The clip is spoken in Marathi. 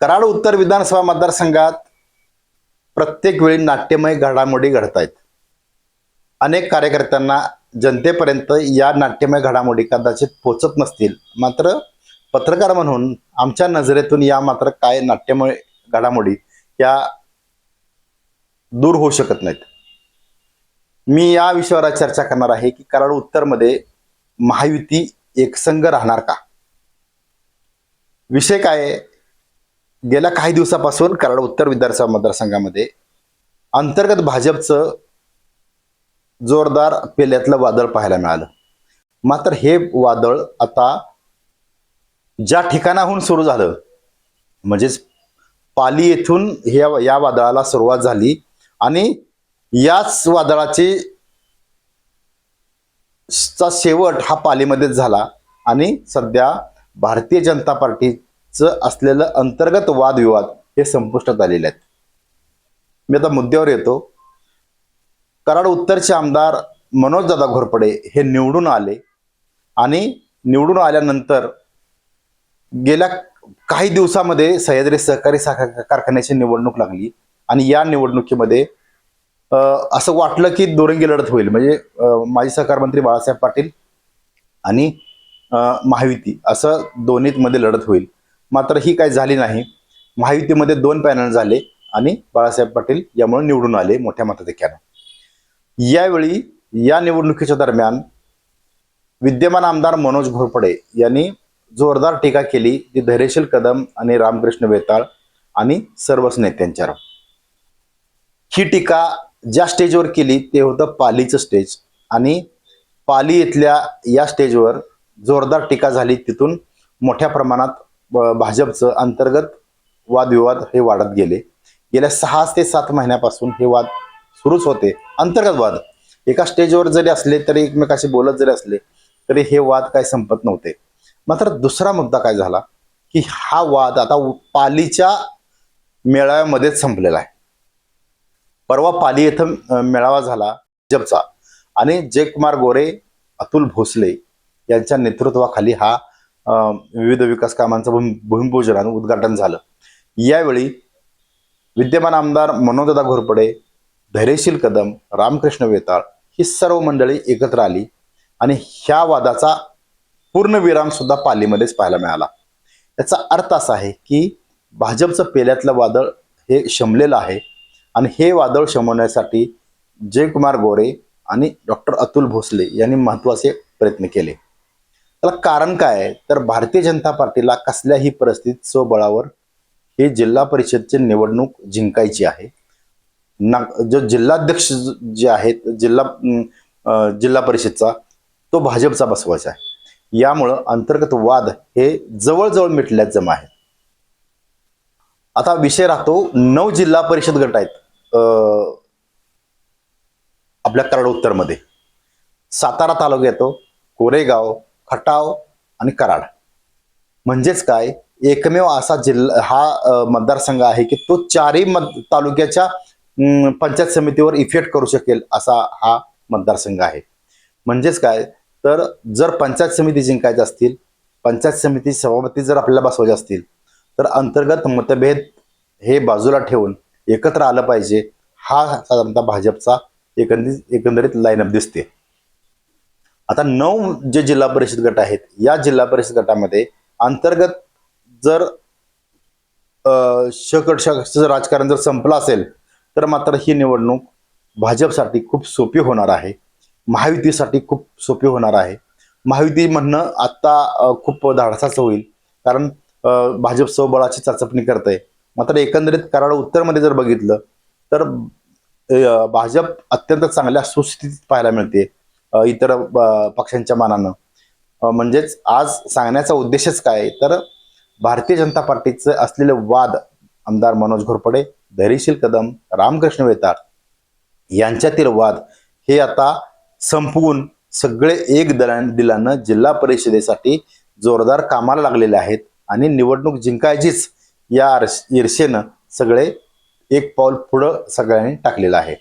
कराड उत्तर विधानसभा मतदारसंघात प्रत्येक वेळी नाट्यमय घडामोडी घडत आहेत अनेक कार्यकर्त्यांना जनतेपर्यंत या नाट्यमय घडामोडी कदाचित पोचत नसतील. मात्र पत्रकार म्हणून आमच्या नजरेतून या मात्र काय नाट्यमय घडामोडी या दूर होऊ शकत नाहीत. मी या विषयावर चर्चा करणार आहे की कराड उत्तरमध्ये महायुती एकसंघ राहणार का? विषय काय गेल्या काही दिवसापासून कराड उत्तर विधानसभा मतदारसंघामध्ये अंतर्गत भाजपचं जोरदार पेल्यातलं वादळ पाहायला मिळालं. मात्र हे वादळ आता ज्या ठिकाणाहून सुरू झालं म्हणजेच पाली येथून हे या वादळाला सुरुवात झाली आणि याच वादळाची चा शेवट हा पालीमध्येच झाला आणि सध्या भारतीय जनता पार्टी च असलेलं अंतर्गत वादविवाद हे संपुष्टात आलेले आहेत. मी आता मुद्द्यावर येतो. कराड उत्तरचे आमदार मनोजदादा घोरपडे हे निवडून आले आणि निवडून आल्यानंतर गेल्या काही दिवसामध्ये सह्याद्री सहकारी साखर कारखान्याची निवडणूक लागली आणि या निवडणुकीमध्ये असं वाटलं की दोरंगी लढत होईल. म्हणजे माजी सहकार मंत्री बाळासाहेब पाटील आणि महायुती असं दोन्हीमध्ये लढत होईल. मात्र ही काही झाली नाही. महायुतीमध्ये दोन पॅनल झाले आणि बाळासाहेब पाटील यामुळे निवडून आले मोठ्या मताधिक्यानं. यावेळी या निवडणुकीच्या दरम्यान विद्यमान आमदार मनोज घोरपडे यांनी जोरदार टीका केली. ती धैर्यशील कदम आणि रामकृष्ण वेताळ आणि सर्वच नेत्यांच्यावर. ही टीका ज्या स्टेजवर केली ते होतं पालीचं स्टेज. आणि पाली इथल्या या स्टेजवर जोरदार टीका झाली. तिथून मोठ्या प्रमाणात भाजपचं अंतर्गत वादविवाद हे वाढत गेले. गेल्या सहा ते सात महिन्यापासून हे वाद सुरूच होते. अंतर्गत वाद. एका स्टेजवर जरी असले तरी एकमेकाशी बोलत जरी असले तरी हे वाद काय संपत नव्हते. मात्र दुसरा मुद्दा काय झाला? की हा वाद आता पालीच्या मेळाव्यामध्येच संपलेला आहे. परवा पाली येथं मेळावा झाला भाजपचा. आणि जयकुमार गोरे अतुल भोसले यांच्या नेतृत्वाखाली हा विविध विकास कामांचं भूमिपूजन आणि उद्घाटन झालं. यावेळी विद्यमान आमदार मनोजदा घोरपडे धैर्यशील कदम रामकृष्ण वेताळ ही सर्व मंडळी एकत्र आली आणि ह्या वादाचा पूर्ण विराम सुद्धा पालीमध्येच पाहायला मिळाला. याचा अर्थ असा आहे की भाजपचं पेल्यातलं वादळ हे शमलेलं आहे आणि हे वादळ शमवण्यासाठी जयकुमार गोरे आणि डॉक्टर अतुल भोसले यांनी महत्त्वाचे प्रयत्न केले. त्याला कारण काय? आहे तर भारतीय जनता पार्टीला कसल्याही परिस्थितीत स्वबळावर हे जिल्हा परिषदची निवडणूक जिंकायची आहे. ना जो जिल्हाध्यक्ष जे आहेत जिल्हा जिल्हा परिषदचा तो भाजपचा बसवायचा आहे. यामुळं अंतर्गत वाद हे जवळजवळ मिटल्यात जमा आहेत आता विषय राहतो नऊ जिल्हा परिषद गट आहेत अं, आपल्या कराड उत्तरमध्ये. सातारा तालुका येतो कोरेगाव खटाव आणि कराड. म्हणजेच काय? एकमेव असा जिल्हा हा मतदारसंघ आहे की तो चारही मत तालुक्याच्या पंचायत समितीवर इफेक्ट करू शकेल असा हा मतदारसंघ आहे. म्हणजेच काय? तर जर पंचायत समिती जिंकायच्या असतील पंचायत समिती सभापती जर आपल्याला बसवायचे असतील तर अंतर्गत मतभेद हे बाजूला ठेवून एकत्र आलं पाहिजे. हा साधारणतः भाजपचा एकंदरीत एकंदरीत लाईनअप दिसते. आता नऊ जे जिल्हा परिषद गट आहेत या जिल्हा परिषद गटामध्ये अंतर्गत जर शकट शकचं राजकारण जर संपलं असेल तर मात्र ही निवडणूक भाजपसाठी खूप सोपी होणार आहे. महायुतीसाठी खूप सोपी होणार आहे. महायुती म्हणणं आत्ता खूप धाडसाचं होईल. कारण भाजप स्वबळाची चाचपणी करत आहे मात्र एकंदरीत कराड उत्तरमध्ये जर बघितलं तर भाजप अत्यंत चांगल्या सुस्थितीत पाहायला मिळते. इतर पक्षांच्या मानानं म्हणजेच आज सांगण्याचा उद्देशच काय आहे? तर भारतीय जनता पार्टीचे असलेले वाद आमदार मनोज घोरपडे धैर्यशील कदम रामकृष्ण वेताळ यांच्यातील वाद हे आता संपवून सगळे एक दला दिलानं जिल्हा परिषदेसाठी जोरदार कामाला लागलेले आहेत आणि निवडणूक जिंकायचीच या ईर्षेनं सगळे एक पाऊल पुढं सगळ्यांनी टाकलेलं आहे